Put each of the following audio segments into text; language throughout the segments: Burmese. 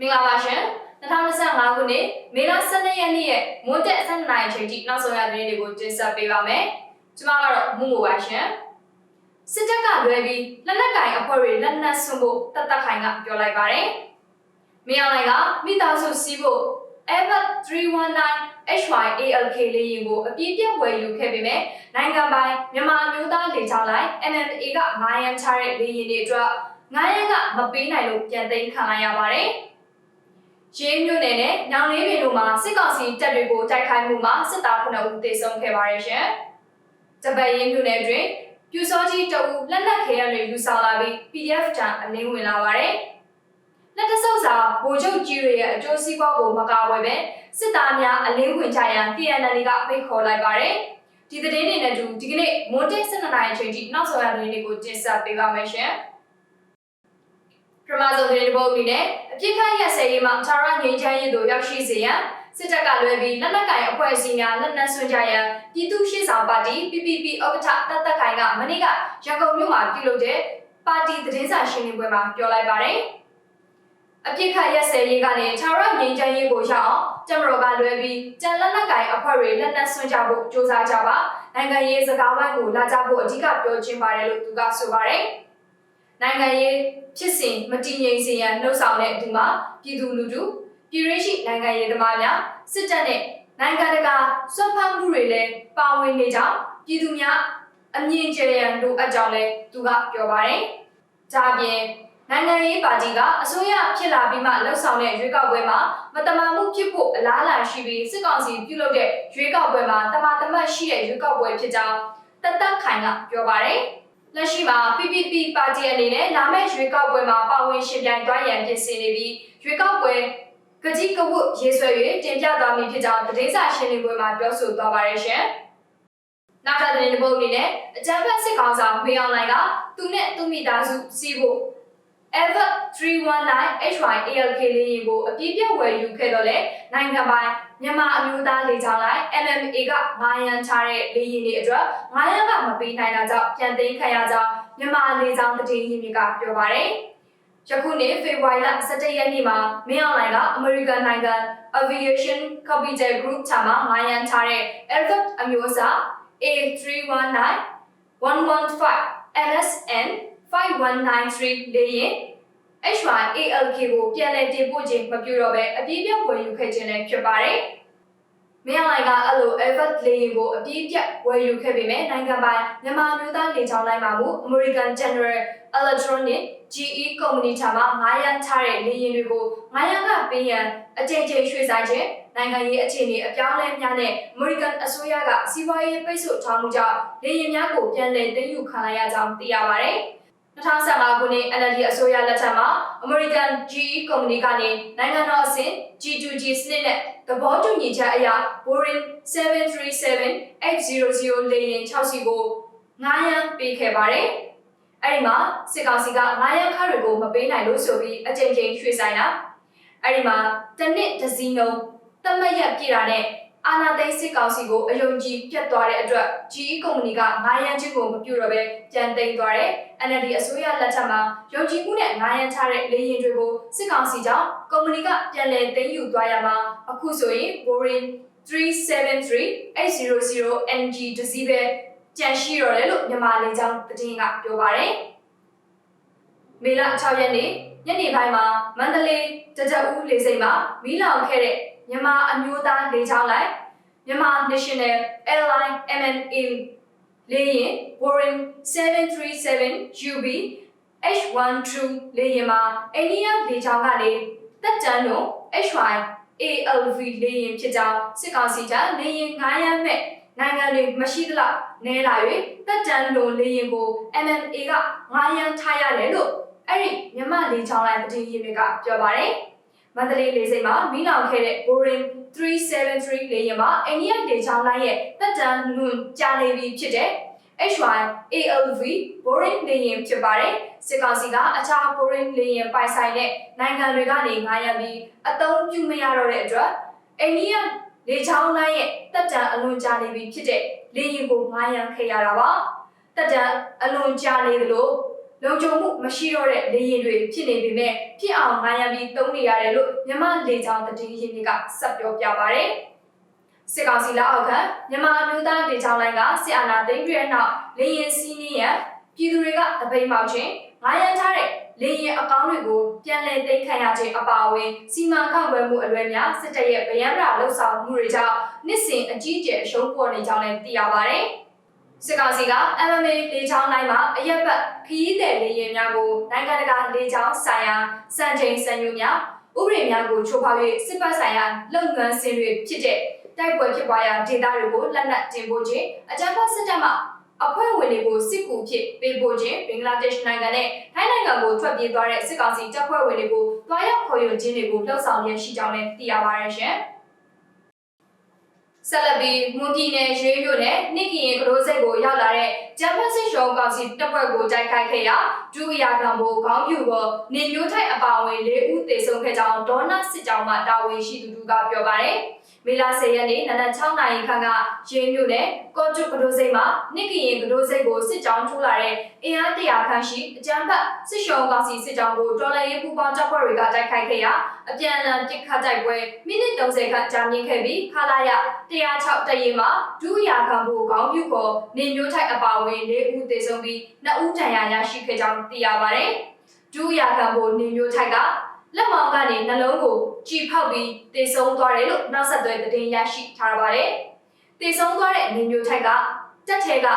မင်္ဂလာပါရှင်2025ခုနှစ်မေလ12ရက်နေ့ရဲ့မွန်းတက်12နာရီချိန်ထိနောက်ဆုံးရသတင်းတွေကိုတင်ဆက်ပေးပါမယ်ကျွန်မကတော့မှုမိုပါရှင်စစ်တပ်ကလွဲပြီးလက်နက်ကင်အဖွဲ့တွေလက်နက်ဆွံ့ဖို့တတ်တတ်ခိုင်ကပြောလိုက်ပါတယ်မင်းအောင်လိုင်ကမိသားစုစီးဖို့ Airbus 319 HYALK လေယာဉ်ကိုအပြည့်ပြည့်ဝယ်ယူခဲ့ပေမဲ့နိုင်ငံပိုင်မြန်မာအမျိုးသားလေကြောင်းလိုင်း MMA က9ရန်ချတဲ့လေယာဉ်တွေအတွက်9ရန်ကမပေးနိုင်လို့ပြန်သိမ်းခံလိုက်ရပါတယ်။ ရေးမြို့နယ်နဲ့ညောင်လေးပင်တို့မှာစစ်ကောင်စီတပ်တွေကိုတိုက်ခိုက်မှုမှာစစ်သား9ဦးသေဆုံးခဲ့ပါတယ်ရှင်။တပတ်ရေးမြို့နယ်တွင်ပြူစောကြီးတအူလက်နက်ခဲရတွေယူဆောင်လာပြီး PDF တံအလင်းဝင်လာပါတယ်။လက်တဆုပ်စာဗိုလ်ချုပ်ကြီးတွေရဲ့အကျိုးစီးပွားကိုမကာဝယ်ပဲစစ်သားများအလင်းဝင်ကြရန် TNL ကဖိတ်ခေါ်လိုက်ပါတယ်။ဒီသတင်းတွေနဲ့တူဒီကနေ့မွန်တက်12နာရီအချိန်ထိနောက်ဆုံးရသတင်းတွေကိုတင်ဆက်ပေးပါမယ်ရှင်။ ပထမဆုံးသတင်းတစ်ပုဒ်အနေနဲ့အပြစ်ခတ်ရက်စဲရေးမှာခြာရငြိမ်းချမ်းရေးတို့ရောက်ရှိစေရန်စစ်တပ်ကလွဲပြီးလက်နက်ကိုင်အဖွဲ့အစည်းများလက်နက်ဆွံ့ကြရန်ပြည်သူ့ရှေ့ဆောင်ပါတီ PPP ဥက္ကဋ္ဌတတ်သက်ခိုင်ကမနေ့ကရန်ကုန်မြို့မှာပြုလုပ်တဲ့ပါတီသတင်းစာရှင်းလင်းပွဲမှာပြောလိုက်ပါတယ်။အပြစ်ခတ်ရက်စဲရေးကနေခြာရငြိမ်းချမ်းရေးကိုရအောင်တမတော်ကလွဲပြီးကြံလက်နက်ကိုင်အဖွဲ့တွေလက်နက်ဆွံ့ကြဖို့စ조사ကြပါနိုင်ငံရေးစကားဝိုင်းကိုလာကြဖို့အဓိကပြောချင်ပါတယ်လို့သူကဆိုပါတယ်။ နိုင်ငံရေးဖြစ်စဉ်မတည်ငြိမ်စေရန်လှုံ့ဆော်တဲ့အတူမှာပြည်သူလူထုပြည်ရင်းရှိနိုင်ငံရေးသမားများစစ်တပ်နဲ့နိုင်ငံတကာစွမ်းဖက်မှုတွေလည်းပါဝင်နေကြောင်းပြည်သူများအမြင့်ကျယ်ရန်လိုအပ်ကြောင်းလည်းသူကပြောပါတယ်။ဒါအပြင်နိုင်ငံရေးပါတီကအစိုးရဖြစ်လာပြီးမှလှုပ်ဆောင်တဲ့ရွေးကောက်ပွဲမှာမတမာမှုဖြစ်ဖို့အလားအလာရှိပြီးစစ်ကောင်စီပြုလုပ်တဲ့ရွေးကောက်ပွဲမှာတမာတမတ်ရှိတဲ့ရွေးကောက်ပွဲဖြစ်ကြောင်းတသက်ခိုင်ကပြောပါတယ်။ လက်ရှိမှာ PPP ပါတီအနေနဲ့လာမယ့်ရွေးကောက်ပွဲမှာပါဝင်ရှင်ပြိုင်သွားရန်ပြင်ဆင်နေပြီးရွေးကောက်ပွဲကကြီးကဝတ်ရေးဆွဲ၍တင်ပြသွားမည်ဖြစ်ကြောင်းသတင်းစာရှင်းလင်းပွဲမှာပြောဆိုသွားပါရရှင်။နောက်ထပ်သတင်းတစ်ပုဒ်အနေနဲ့အကြံဖက်စစ်ကောင်ဆောင်မေအောင်လိုင်ကသူနဲ့သူမိသားစုစီးဖို့ Ever 319 HYALK လေးရင်ကိုအပြည့်ပြည့်ဝယ်ယူခဲ့တော့လေနိုင်ငံပိုင် မြန်မာအမျိုးသားလေကြောင်းလိုင်း MMA က9ရန်ချတဲ့လေရင်တွေအတွက်9ရန်ကမပေးနိုင်တာကြောင့်ပြန်သိမ်းခံရကြောင်းမြန်မာလေကြောင်းတည်င်းရင်းမြစ်ကပြောပါတယ်။ယခုနေ့ဖေဖော်ဝါရီလ17ရက်နေ့မှာမင်းအောင်လိုင်ကအမေရိကန်နိုင်ငံ Aviation Capital Group ချမှာ9ရန်ချတဲ့ Aircraft အမျိုးအစား A319 115 NSN 5193လေရင် HYALK ကိုပြန်လည်တင်ပို့ခြင်းမပြုတော့ဘဲအပြည့်ပြတ်ဝယ်ယူခဲ့ခြင်းလည်းဖြစ်ပါတယ်။မင်းအောင်လိုင်ကအဲ့လို Everett လေယာဉ်ကိုအပြည့်ပြတ်ဝယ်ယူခဲ့ပေမဲ့နိုင်ငံပိုင်မြန်မာမျိုးသားလေကြောင်းလိုင်းမှာမူ American General Electronic GE ကုမ္ပဏီထံမှ9ရန်ထားတဲ့လေယာဉ်တွေကို9ရန်ကပေးရန်အကြိမ်ကြိမ်ရွှေ့ဆိုင်ခြင်းနိုင်ငံရေးအခြေအနေအပြောင်းလဲများနဲ့ American အစိုးရကစီးပွားရေးပိတ်ဆို့ထားမှုကြောင့်လေယာဉ်များကိုပြန်လည်သိမ်းယူခံလိုက်ရကြောင်းသိရပါတယ်။ 2015ခုနှစ် NLD အစိုးရလက်ထက်မှာ American GE ကုမ္ပဏီကနေနိုင်ငံတော်အဆင့် G2G စနစ်နဲ့သဘောတူညီချက်အရ Boeing 737-800လေယာဉ်6စီးကို9ရန်ပေးခဲ့ပါတယ်။အဲဒီမှာစစ်ကောင်စီက9ရန်ခါတွေကိုမပေးနိုင်လို့ဆိုပြီးအကြိမ်ကြိမ်ရွှေ့ဆိုင်တာ။အဲဒီမှာတစ်နှစ်တစ်စီးနှုန်းတတ်မှတ်ရက်ပြည့်တာနဲ့ အာနာသိန်းစစ်ကောင်စီကိုအယုံကြည်ပြတ်သွားတဲ့အတွက် GE ကုမ္ပဏီက9ရန်ချင်းကိုမပြုတ်တော့ဘဲပြန်သိမ်းသွားတယ်။ NLD အစိုးရလက်ထက်မှာယုံကြည်မှုနဲ့9ရန်ချတဲ့လေယာဉ်တွေကိုစစ်ကောင်စီကြောင့်ကုမ္ပဏီကပြန်လည်သိမ်းယူသွားရမှာအခုဆိုရင် Boeing 373-800 NG တစီးပဲကြန့်ရှိတော့တယ်လို့မြန်မာလေကြောင်းသတင်းကပြောပါတယ်။မေလ6ရက်နေ့ညနေပိုင်းမှာမန္တလေးတကြဦးလေဆိပ်မှာမီးလောင်ခဲ့တဲ့ မြန်မာအမျိုးသားလေကြောင်းလိုင်းမြန်မာ National Airline MNA လေယာဉ် Boeing 737 UB H12 လေယာဉ်မှာအိန္ဒိယလေကြောင်းကနေတက်တန်းလို့ HY ALV လေယာဉ်ဖြစ်ကြောင်းစစ်ကောင်စီကလေယာဉ်9ရမ်းမဲ့နိုင်ငံတွေမရှိသလောက်နဲလာ၍တက်တန်းလို့လေယာဉ်ကို MMA က9ရမ်းထားရတယ်လို့အဲ့ဒီမြန်မာလေကြောင်းလိုင်းသတင်းရင်းမြစ်ကပြောပါတယ် မန္တလေးလေဆိပ်မှာမိလောင်ခဲ့တဲ့ Boeing 373လေယာဉ်မှာအိန္ဒိယလေကြောင်းလိုင်းရဲ့တက်တန်းလွန်ကြာနေပြီဖြစ်တဲ့ HY ALV Boeing လေယာဉ်ဖြစ်ပါတယ်စစ်ကောင်စီကအခြား Boeing လေယာဉ်ပိုင်ဆိုင်တဲ့နိုင်ငံတွေကနေငားရပြီးအသုံးပြုမရတော့တဲ့အတွက်အိန္ဒိယလေကြောင်းလိုင်းရဲ့တက်တန်းအလွန်ကြာနေပြီဖြစ်တဲ့လေယာဉ်ကိုငားရန်ခဲ့ရတာပါတက်တန်းအလွန်ကြာနေသလို လုံခြုံမှုမရှိတော့တဲ့လေရင်တွေဖြစ်နေပေမဲ့ဖြစ်အောင်ငားရမ်းပြီးတုံးနေရတယ်လို့မြန်မာလေကြောင်းတည်ရင်းတွေကဆက်ပြောပြပါရယ်စစ်ကောင်စီလက်အောက်ခံမြန်မာအမျိုးသားလေကြောင်းလိုင်းကစစ်အာဏာသိမ်းပြီးတဲ့နောက်လေရင်စီးနေရန်ပြည်သူတွေကတပိတ်မောက်ခြင်းငားရမ်းထားတဲ့လေရင်အကောင့်တွေကိုပြန်လည်သိမ်းခံရခြင်းအပါအဝင်စီမံခန့်ခွဲမှုအလွယ်များစစ်တပ်ရဲ့ဗယံရာလှုပ်ဆောင်မှုတွေကြောင့်နှစ်စဉ်အကြီးအကျယ်အရှုံးပေါ်နေကြောင်းလည်းသိရပါတယ်။ စစ်ကောင်စီက MMA လေချောင်းတိုင်းမှာအရက်ဘတ်ခရီးသည်လေယာဉ်များကိုနိုင်ငံတကာလေချောင်းဆိုင်ရာစံချိန်စံညွှန်းများဥပဒေများကိုချိုးဖောက်၍စစ်ပတ်ဆိုင်ရာလုပ်ငန်းစဉ်တွေဖြစ်တဲ့တိုက်ပွဲဖြစ်ပွားရာဒေသတွေကိုလက်နက်တင်ပို့ခြင်းအကြမ်းဖက်စစ်တပ်မှအဖွဲ့ဝင်တွေကိုစစ်ကူဖြစ်ပေးပို့ခြင်းဘင်္ဂလားဒေ့ရှ်နိုင်ငံနဲ့ထိုင်းနိုင်ငံကိုထွက်ပြေးသွားတဲ့စစ်ကောင်စီတပ်ဖွဲ့ဝင်တွေကိုတွားရောက်ခေါ်ယူခြင်းတွေကိုလှုပ်ဆောင်ရရှိကြောင်းလည်းသိရပါတယ်ရှင်။ ဆက်လက်ပြီးမွန်ပြည်နယ်ရွေးမြို့နယ်နှစ်ကရင်ကရိုးစိတ်ကိုရောက်လာတဲ့ဂျပန်စစ်ရှုံးကောင်စီတပ်ဖွဲ့ကိုတိုက်ခိုက်ခဲ့ရာဒုအရာခံဘိုခေါင်းပြူပေါ်နေမျိုးထိုက်အပါအဝင်၄ဦးသေဆုံးခဲ့ကြောင်းဒေါနာစစ်ကြောင်းမှတာဝန်ရှိသူတို့ကပြောပါတယ်။မေလ10ရက်နေ့နနက်6နာရီခန့်ကရင်းမြို့နယ် ကော့ကျုကဒိုစိတ်မှာနှစ်ကရင်ကဒိုစိတ်ကိုစစ်ကြောင်းထိုးလာတဲ့အင်အားတရာခန့်ရှိအကြမ်းဖက်စစ်ရှုံးကောင်စီစစ်ကြောင်းကိုတော်လှန်ရေးပူးပေါင်းတပ်ဖွဲ့တွေကတိုက်ခိုက်ခဲ့ရာအပြန်အလှန်ပစ်ခတ်တိုက်ပွဲမိနစ်30ခန့်ကြာမြင့်ခဲ့ပြီးခလာရ106တရေမှာဒုရာခံဖို့ခေါင်းပြုကောနေမျိုးထိုက်အပါအဝင်၄ဦးသေဆုံးပြီး2ဦးဒဏ်ရာရရှိခဲ့ကြောင်းသိရပါတယ်ဒုရာခံဖို့နေမျိုးထိုက်ကလက်မောင်းကနေနှလုံးကိုကြည်ဖောက်ပြီးတေဆုံးသွားတယ်လို့နောက်ဆက်တွဲသတင်းရရှိထားပါတယ်။ တေဆုံးသွားတဲ့နေမျိုးထိုက်ကတက်ထဲက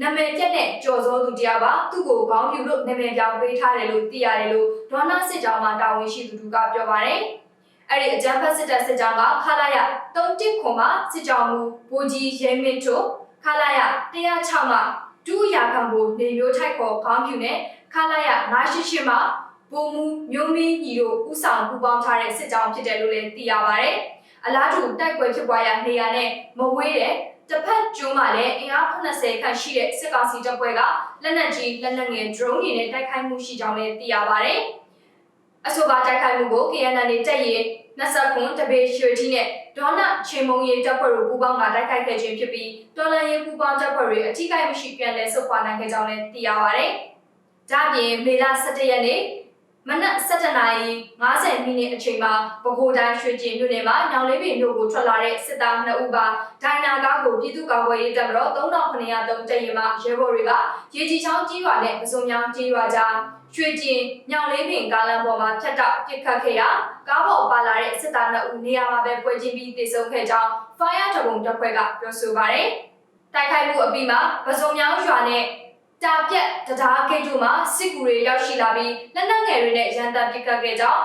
နာမည်ပြက်တဲ့ကြော်စိုးသူတရားပါသူ့ကိုခေါင်းပြူလို့နာမည်ပြောင်းပေးထားတယ်လို့သိရတယ်လို့ဒေါနာစစ်ကြောင်းမှတာဝန်ရှိသူတို့ကပြောပါတယ်။အဲ့ဒီအကြမ်းဖက်စစ်တပ်စစ်ကြောင်းကခလာရ31ခွန်မှာစစ်ကြောင်းမူဘူကြီးရဲမင်းတို့ခလာရ106မှာဒူးရာခံကိုနေမျိုးထိုက်ခေါ်ခေါင်းပြူနဲ့ခလာရ988မှာပုံမူမျိုးမင်းညီတို့ဥဆောင်ပူပေါင်းထားတဲ့စစ်ကြောင်းဖြစ်တယ်လို့လည်းသိရပါတယ်။ အလားတူတိုက်ပွဲဖြစ်ပွားရာနေရာနဲ့မဝေးတဲ့တစ်ဖက်ကျိုးမှာလည်းအင်အား80ခန့်ရှိတဲ့စစ်ကောင်စီတပ်ဖွဲ့ကလက်နက်ကြီးလက်နက်ငယ် drone တွေနဲ့တိုက်ခိုက်မှုရှိကြောင်းလည်းသိရပါတယ်။အဆိုပါတိုက်ခိုက်မှုကို KNL နဲ့တက်ရင်29တပေရွှေတီနဲ့ဒေါနာချေမုံရီတပ်ဖွဲ့တို့ပူးပေါင်းကတိုက်ခိုက်ခဲ့ခြင်းဖြစ်ပြီးတော်လန်ရေးပူးပေါင်းတပ်ဖွဲ့တွေအထိကိမရှိပြန်လည်ဆုတ်ခွာနိုင်ခဲ့ကြောင်းလည်းသိရပါတယ်။ဒါ့အပြင်မေလ17ရက်နေ့ မနက်7:50မိနစ်အချိန်မှာဗဟိုတိုင်းရွှေကျင်မြို့နယ်မှာညောင်လေးပင်မြို့ကိုထွက်လာတဲ့စစ်သား2ဦးပါဒိုင်နာကားကိုပြည်သူ့ကာကွယ်ရေးတပ်မတော်3903တပ်ရင်မှရဲဘော်တွေကရေကြီးချောင်းကြီးရွာနဲ့ပစုံမြောင်းကြီးရွာကြားရွှေကျင်ညောင်လေးပင်ကားလမ်းပေါ်မှာဖြတ်တောက်ပစ်ခတ်ခဲ့ရာကားပေါ်ပါလာတဲ့စစ်သား2ဦးနေရာမှာပဲပွဲချင်းပြီးတေဆုံးခဲ့ကြောင်း Fire တဘုံတပ်ဖွဲ့ကပြောဆိုပါတယ်။တိုက်ခိုက်မှုအပြီးမှာပစုံမြောင်းရွာနဲ့ တာပြက်တရားဂိတ်တို့မှာစစ်ကူတွေရောက်ရှိလာပြီးလက်နက်ငယ်တွေနဲ့ရန်တပ်ပစ်ခတ်ခဲ့ကြောင်း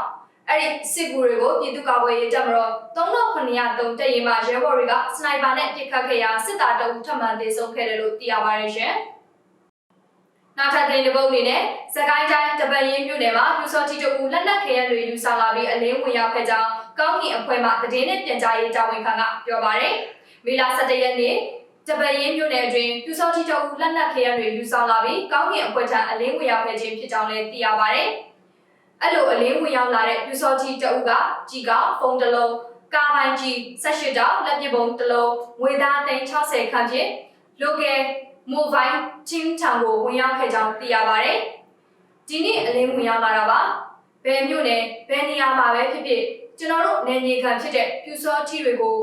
အဲ့ဒီစစ်ကူတွေကိုပြည်သူ့ကာကွယ်ရေးတပ်မတော်3903တပ်ရင်မှရဲဘော်တွေကစနိုက်ပါနဲ့ပစ်ခတ်ခဲ့ရာစစ်သားတအုပ်ထပ်မံသေဆုံးခဲ့တယ်လို့သိရပါတယ်ရှင်။နောက်ထပ်သတင်းတစ်ပုဒ်အနေနဲ့စကိုင်းတိုင်းတပန်ရင်းမြို့နယ်မှာပြူစောတီတူလက်နက်ခဲယမ်းတွေယူဆောင်လာပြီးအလင်းဝင်ရောက်ခဲ့ကြောင်းကောင်းကင်အဖွဲ့မှသတင်းနဲ့ပြန်ကြားရေးတာဝန်ခံကပြောပါတယ်။မေလ17ရက်နေ့ တပရင်းမြို့နယ်အတွင်းပြူစောတိတောက်လက်နက်ခဲယမ်းတွေယူဆောင်လာပြီးကောင်းကင်အဖွဲ့ထံအလင်းဝင်ရောက်ခဲ့ခြင်းဖြစ်ကြောင်းလည်းသိရပါတယ်။အဲ့လိုအလင်းဝင်ရောက်လာတဲ့ပြူစောတိတောက်ကကြီးကဖုန်းတစ်လုံးကားပိုင်းကြီး18တောက်လက်ပစ်ပုံတစ်လုံးငွေသား360ခန့်ဖြင့် local mobile ချင်းချံကိုဝင်ရောက်ခဲ့ကြောင်းသိရပါတယ်။ဒီနေ့အလင်းဝင်ရောက်လာတာပါ။ဘယ်မြို့နယ်ဘယ်နေရာမှာပဲဖြစ်ဖြစ်ကျွန်တော်တို့နယ်မြေခံဖြစ်တဲ့ပြူစောတိတွေကို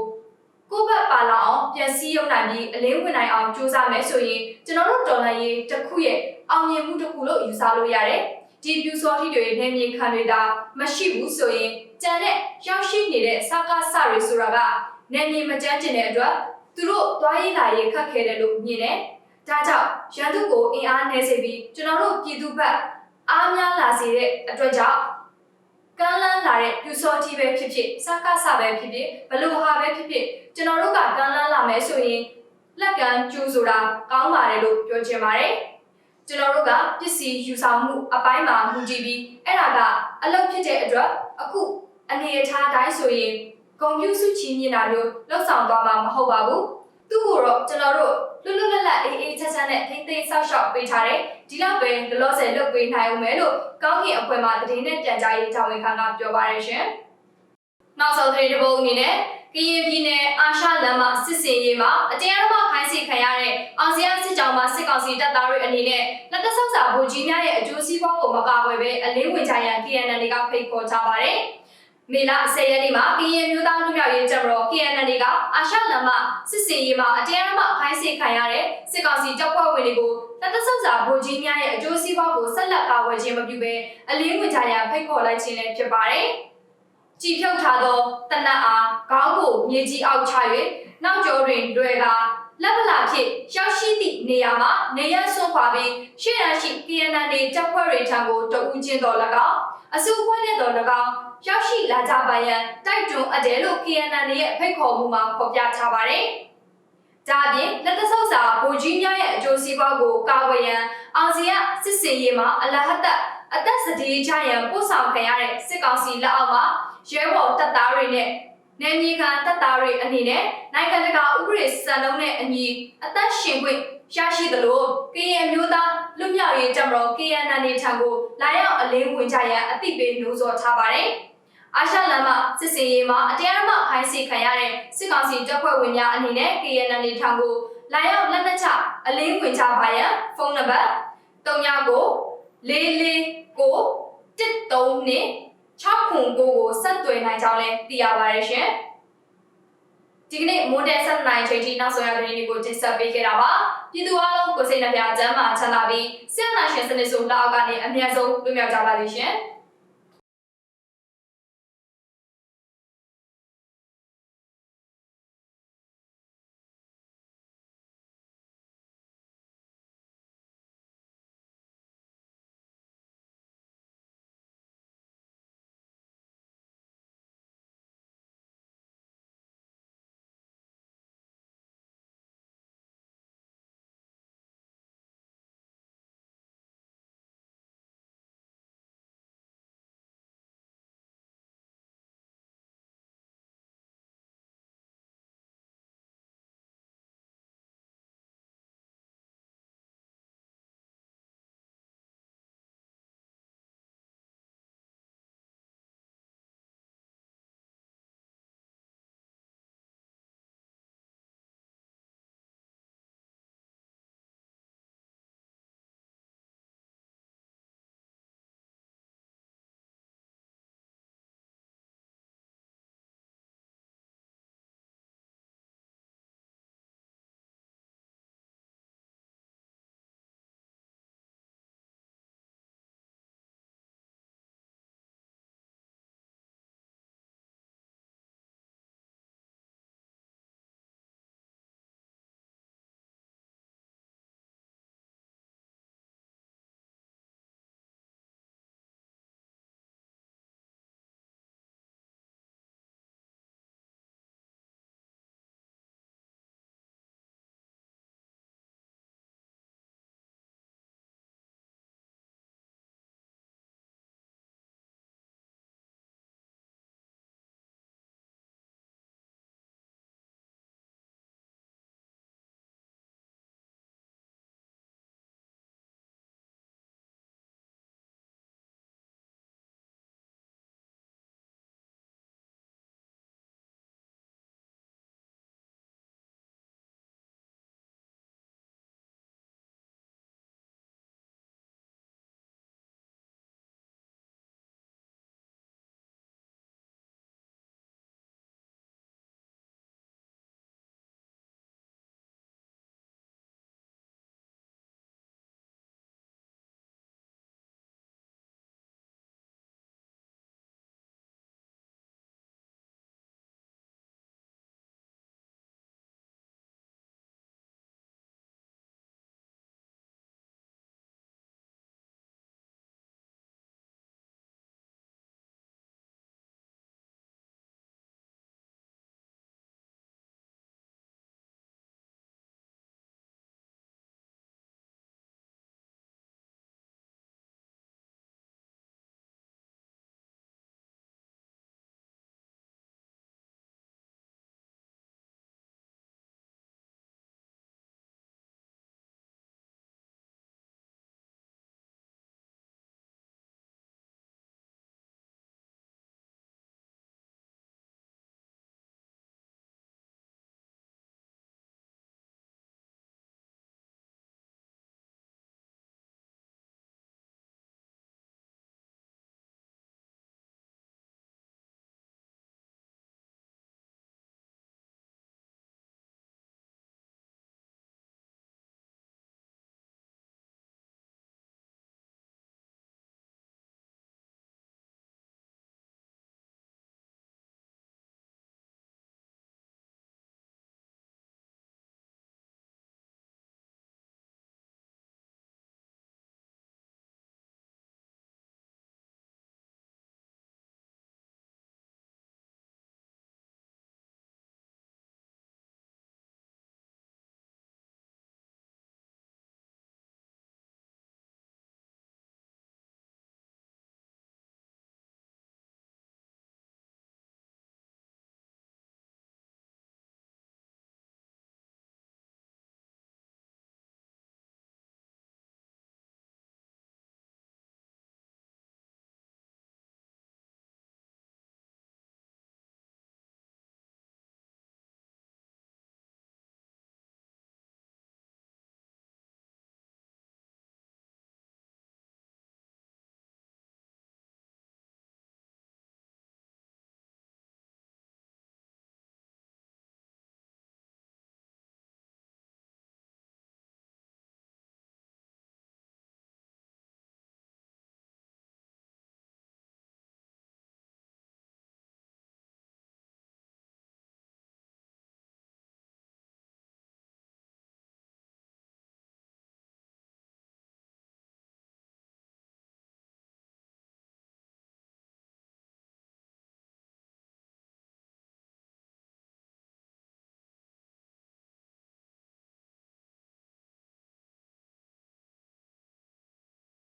ကိုယ့်ဘက်ပါလာအောင်ပြန်စည်းရုံးနိုင်ပြီးအလင်းဝင်နိုင်အောင်ကြိုးစားမယ်ဆိုရင်ကျွန်တော်တို့တော်လှန်ရေးတစ်ခုရဲ့အောင်မြင်မှုတစ်ခုလို့ယူဆလို့ရတယ်။ဒီပြူစောတိတွေနေမြေခံတွေသာမရှိဘူးဆိုရင်ကြံတဲ့ရောက်ရှိနေတဲ့စကားစတွေဆိုတာကနေမြေမကြမ်းကျင်တဲ့အတွက်သူတို့သွားရေးလာရေးခက်ခဲတယ်လို့မြင်တယ်။ဒါကြောင့်ရန်သူကိုအင်အားနှဲစေပြီးကျွန်တော်တို့ပြည်သူဘက်အားများလာစေတဲ့အတွက်ကြောင့် ကမ်းလန်းလာတဲ့ပြူစောတိပဲဖြစ်ဖြစ်စကားစပဲဖြစ်ဖြစ်ဘလို့ဟာပဲဖြစ်ဖြစ်ကျွန်တော်တို့ကကမ်းလန်းလာမယ်ဆိုရင်လက်ကမ်းကျူးဆိုတာကောင်းပါတယ်လို့ပြောချင်ပါတယ်ကျွန်တော်တို့ကပစ္စည်းယူဆောင်မှုအပိုင်းမှာမူကြည့်ပြီးအဲ့ဒါကအလုပ်ဖြစ်တဲ့အတွက်အခုအနေအထားတိုင်းဆိုရင်ကွန်ပျူတာစုချီမြင်တာမျိုးလောက်ဆောင်သွားမှာမဟုတ်ပါဘူးသူ့ကိုတော့ကျွန်တော်တို့ လွတ်လွတ်လပ်လပ်အေးအေးချမ်းချမ်းနဲ့ထိမ့်သိမ်းဆောက်ရှောက်ပေးထားတယ်ဒီလောက်ပဲဒလော့ဆယ်လုပ်ပေးနိုင်အောင်မယ်လို့ကောင်းကင်အဖွဲ့မှတည်င်းနဲ့ပြန်ကြားရေးတာဝန်ခံကပြောပါရရှင်နောက်ဆုံးသတင်းတစ်ပုဒ်အနေနဲ့ကရင်ပြည်နယ်အာရှလမ်းမစစ်စင်ရေးမှာအကြမ်းအမခိုင်းစေခံရတဲ့အာဆီယံစစ်ကြောင်းမှစစ်ကောင်စီတပ်သားတွေအနေနဲ့လက်တဆောက်စာဗိုလ်ကြီးများရဲ့အကျိုးစီးပွားကိုမကာကွယ်ဘဲအလင်းဝင်ကြရန် KNN တွေကဖိတ်ခေါ်ထားပါတယ်။ မေလ10ရက်နေ့မှာကရင်မျိုးသားလူမျိုးရေးတပ်မတော် KNN တွေကအာရှလမ်းမစစ်စင်ရေးမှာအကြမ်းအမခိုင်းစေခံရတဲ့စစ်ကောင်စီတပ်ဖွဲ့ဝင်တွေကိုလက်တဆောက်စာဗိုလ်ကြီးများရဲ့အကျိုးစီးပွားကိုဆက်လက်ကာကွယ်ခြင်းမပြုဘဲအလင်းဝင်ကြရန်ဖိတ်ခေါ်လိုက်ခြင်းလည်းဖြစ်ပါတယ်။ကြည်ဖြုတ်ထားသောတနတ်အားခေါင်းကိုမြေကြီးအောက်ချ၍နောက်ကျောတွင်တွေကလက်ပလာဖြင့်ရောက်ရှိသည့်နေရာမှာနေရဆွန့်ခွာပြီးရှေ့ရရှိ KNN တွေတပ်ဖွဲ့တွေထံကိုတဦးချင်းတော်၎င်း အစုအဖွဲ့နဲ့တော်၎င်းရောက်ရှိလာကြပါရန်တိုက်တွန်းအပ်တယ်လို့ KNN ရဲ့ဖိတ်ခေါ်မှုမှာဖော်ပြထားပါတယ်။ဒါအပြင်လက်တဆုပ်စာဗိုလ်ကြီးများရဲ့အကျိုးစီးပွားကိုကာကွယ်ရန်အာဆီယံစစ်စင်ရေးမှာအလဟတ်တအသက်စတေးချရန်ပို့ဆောင်ခံရတဲ့စစ်ကောင်စီလက်အောက်မှာရဲဘော်တပ်သားတွေနဲ့နယ်မြေခံတပ်သားတွေအနေနဲ့နိုင်ငံတကာဥပဒေစံနှုန်းနဲ့အညီအသက်ရှင်ခွင့် ရရှိသလို KN မျိုးသားလူမျိုးရေးတပ်မတော် KNN နေထံကိုလာရောက်အလင်းဝင်ကြရန်အသိပေးနှိုးဆော်ထားပါတယ်။အာရှလမ်းမစစ်စင်ရေးမှာအတရားအမှခိုင်းစေခံရတဲ့စစ်ကောင်စီတပ်ဖွဲ့ဝင်များအနေနဲ့ KNN နေထံကိုလာရောက်လက်နက်ချအလင်းဝင်ကြပါရန်ဖုန်းနံပါတ်39ကို449 132 6ခုကိုကိုဆက်သွယ်နိုင်ကြောင်းလည်းသိရပါတယ်ရှင်။ ဒီကနေ့မွန်တယ်ဆက်နိုင်ချိန်ထိနောက်ဆုံးရသတင်းတွေကိုတင်ဆက်ပေးခဲ့တာပါ။ပြည်သူအားလုံးကိုစိတ်နှပြချမ်းသာချမ်းသာပြီးဆရာနာရှင်စနစ်ဆိုလက်အောက်ကနေအမြတ်ဆုံးလွတ်မြောက်ကြပါလိမ့်ရှင်။